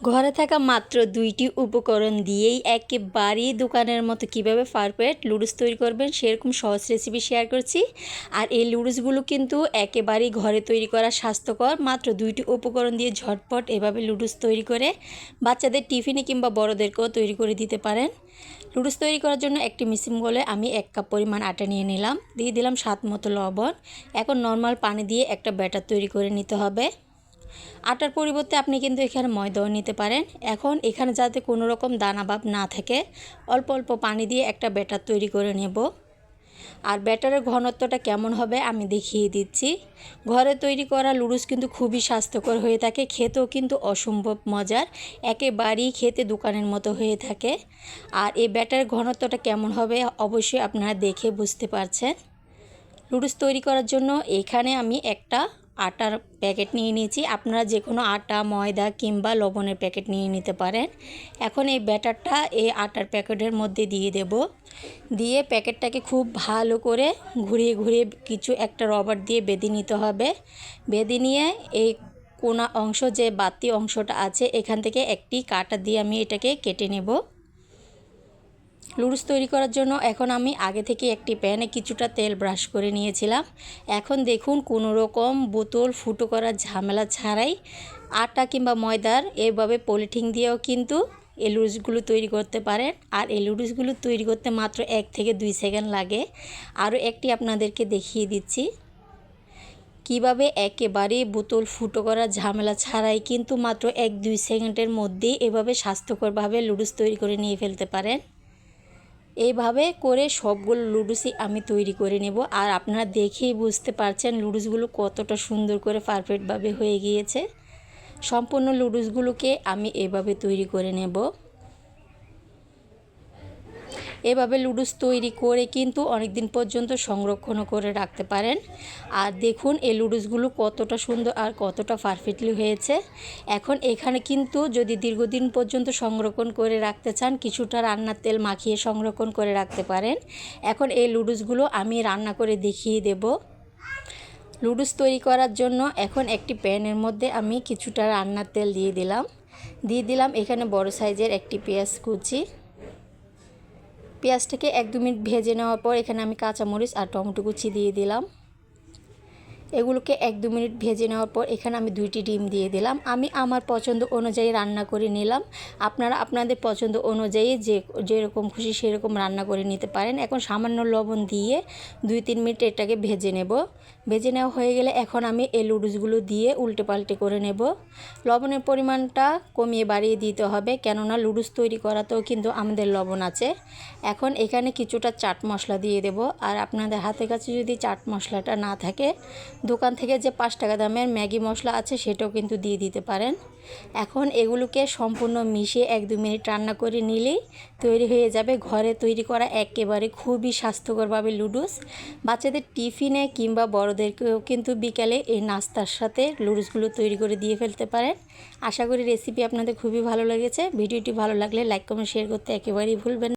ঘরে থাকা মাত্র দুইটি উপকরণ দিয়েই একেবারেই দোকানের মতো কীভাবে পারফেক্ট লুডুস তৈরি করবেন সেরকম সহজ রেসিপি শেয়ার করছি। আর এই লুডুসগুলো কিন্তু একেবারেই ঘরে তৈরি করা স্বাস্থ্যকর, মাত্র দুইটি উপকরণ দিয়ে ঝটপট এভাবে লুডুস তৈরি করে বাচ্চাদের টিফিনে কিংবা বড়োদেরকেও তৈরি করে দিতে পারেন। লুডুস তৈরি করার জন্য একটি মিসিম বলে আমি এক কাপ পরিমাণ আটা নিয়ে নিলাম, দিয়ে দিলাম স্বাদ মতো লবণ। এখন নর্মাল পানি দিয়ে একটা ব্যাটার তৈরি করে নিতে হবে। আটার পরিবর্তে আপনি কিন্তু এখানে ময়দাও নিতে পারেন। এখন এখানে যাতে কোনো রকম দানাভাব না থাকে, অল্প অল্প পানি দিয়ে একটা ব্যাটার তৈরি করে নেব। আর ব্যাটারের ঘনত্বটা কেমন হবে আমি দেখিয়ে দিচ্ছি। ঘরে তৈরি করা লুডুস কিন্তু খুবই স্বাস্থ্যকর হয়ে থাকে, খেতেও কিন্তু অসম্ভব মজার, একেবারেই খেতে দোকানের মতো হয়ে থাকে। আর এই ব্যাটারের ঘনত্বটা কেমন হবে অবশ্যই আপনারা দেখে বুঝতে পারছেন। লুডুস তৈরি করার জন্য এখানে আমি একটা আটার প্যাকেট নিয়ে নিয়েছি। আপনারা যে কোনো আটা, ময়দা কিংবা লবণের প্যাকেট নিয়ে নিতে পারেন। এখন এই ব্যাটারটা এই আটার প্যাকেটের মধ্যে দিয়ে দেব। দিয়ে প্যাকেটটাকে খুব ভালো করে ঘুরিয়ে ঘুরিয়ে কিছু একটা রবার দিয়ে বেঁধে নিতে হবে। বেঁধে নিয়ে এই কোনা অংশ যে বাতি অংশটা আছে, এখান থেকে একটি কাটা দিয়ে আমি এটাকে কেটে নেব। লুডুস তৈরি করার জন্য এখন আমি আগে থেকে একটি প্যানে কিছুটা তেল ব্রাশ করে নিয়েছিলাম। এখন দেখুন কোনো রকম বোতল ফুটো করার ঝামেলা ছাড়াই আটা কিংবা ময়দার এভাবে পলিথিন দিয়েও কিন্তু এই লুডুসগুলো তৈরি করতে পারেন। আর এই লুডুসগুলো তৈরি করতে মাত্র এক থেকে দুই সেকেন্ড লাগে। আরও একটি আপনাদেরকে দেখিয়ে দিচ্ছি। কীভাবে একেবারে বোতল ফুটো করার ঝামেলা ছাড়াই কিন্তু মাত্র এক দুই সেকেন্ডের মধ্যেই এভাবে স্বাস্থ্যকরভাবে লুডুস তৈরি করে নিয়ে ফেলতে পারেন। এইভাবে করে সবগুলো লুডুসই আমি তৈরি করে নেব। আর আপনারা দেখেই বুঝতে পারছেন লুডুসগুলো কতটা সুন্দর করে পারফেক্টভাবে হয়ে গিয়েছে। সম্পূর্ণ লুডুসগুলোকে আমি এভাবে তৈরি করে নেব। এভাবে লুডুস তৈরি করে কিন্তু অনেক দিন পর্যন্ত সংরক্ষণও করে রাখতে পারেন। আর দেখুন, এই লুডুসগুলো কতটা সুন্দর আর কতটা পারফেক্টলি হয়েছে। এখন এখানে কিন্তু যদি দীর্ঘদিন পর্যন্ত সংরক্ষণ করে রাখতে চান, কিছুটা রান্নার তেল মাখিয়ে সংরক্ষণ করে রাখতে পারেন। এখন এই লুডুসগুলো আমি রান্না করে দেখিয়ে দেব। লুডুস তৈরি করার জন্য এখন একটি প্যানের মধ্যে আমি কিছুটা রান্নার তেল দিয়ে দিলাম। দিয়ে দিলাম এখানে বড় সাইজের একটি পেঁয়াজ কুচি। পেঁয়াজটাকে এক দু মিনিট ভেজে নেওয়ার পর এখানে আমি কাঁচামরিচ আর টমেটো কুচি দিয়ে দিলাম। এগুলোকে এক দু মিনিট ভেজে নেওয়ার পর এখানে আমি দুইটি ডিম দিয়ে দিলাম। আমি আমার পছন্দ অনুযায়ী রান্না করে নিলাম। আপনারা আপনাদের পছন্দ অনুযায়ী যে, যেরকম খুশি সেরকম রান্না করে নিতে পারেন। এখন সামান্য লবণ দিয়ে দুই তিন মিনিট এটাকে ভেজে নেব। ভেজে নেওয়া হয়ে গেলে এখন আমি এই লুডুসগুলো দিয়ে উল্টে পাল্টে করে নেব। লবণের পরিমাণটা কমিয়ে বাড়িয়ে দিতে হবে। কেননা লুডুস তৈরি করাতেও কিন্তু আমাদের লবণ আছে। এখন এখানে কিছুটা চাট মশলা দিয়ে দেব। আর আপনাদের হাতের কাছে যদি চাট মশলাটা না থাকে দোকান থেকে যে পাঁচ টাকা দামের ম্যাগি মশলা আছে সেটাও কিন্তু দিয়ে দিতে পারেন। এখন এগুলোকে সম্পূর্ণ মিশিয়ে এক দু মিনিট রান্না করে নিলেই তৈরি হয়ে যাবে। ঘরে তৈরি করা একেবারে খুবই স্বাস্থ্যকরভাবে লুডুস। বাচ্চাদের টিফিনে কিংবা বড়োদেরকেও কিন্তু বিকালে এই নাস্তার সাথে লুডুসগুলো তৈরি করে দিয়ে ফেলতে পারেন। আশা করি রেসিপি আপনাদের খুবই ভালো লেগেছে। ভিডিওটি ভালো লাগলে লাইক, কমেন্ট, শেয়ার করতে একেবারেই ভুলবেন